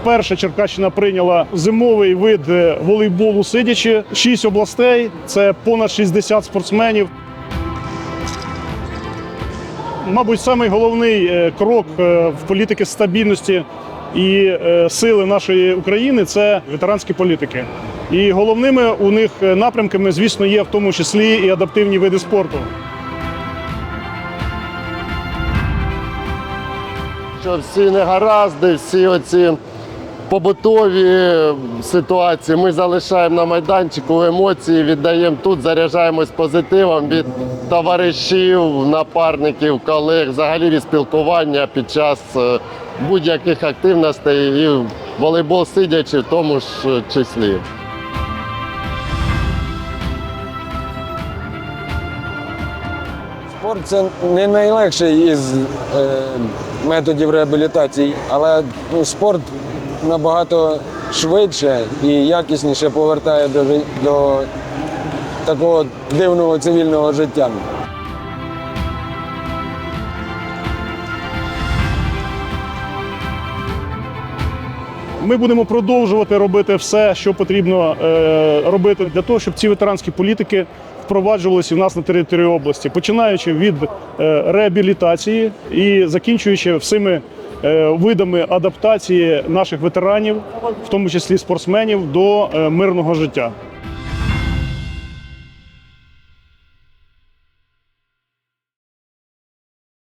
Вперше Черкащина прийняла зимовий вид е, волейболу сидячи. Шість областей, це понад 60 спортсменів. Мабуть, самий головний е, крок е, в політики стабільності і сили нашої України це ветеранські політики. І головними у них напрямками, звісно, є в тому числі і адаптивні види спорту. що всі негаразди, всі оці побутові ситуації ми залишаємо на майданчику, емоції віддаємо тут, заряджаємось позитивом від товаришів, напарників, колег, взагалі від спілкування під час е, будь-яких активностей і волейбол сидячи в тому ж числі. Спорт це не найлегший із е, методів реабілітації, але ну, спорт набагато швидше і якісніше повертає до, до такого дивного цивільного життя. Ми будемо продовжувати робити все, що потрібно е, робити для того, щоб ці ветеранські політики впроваджувалися в нас на території області, починаючи від е, реабілітації і закінчуючи всіми видами адаптації наших ветеранів, в тому числі спортсменів, до е, мирного життя.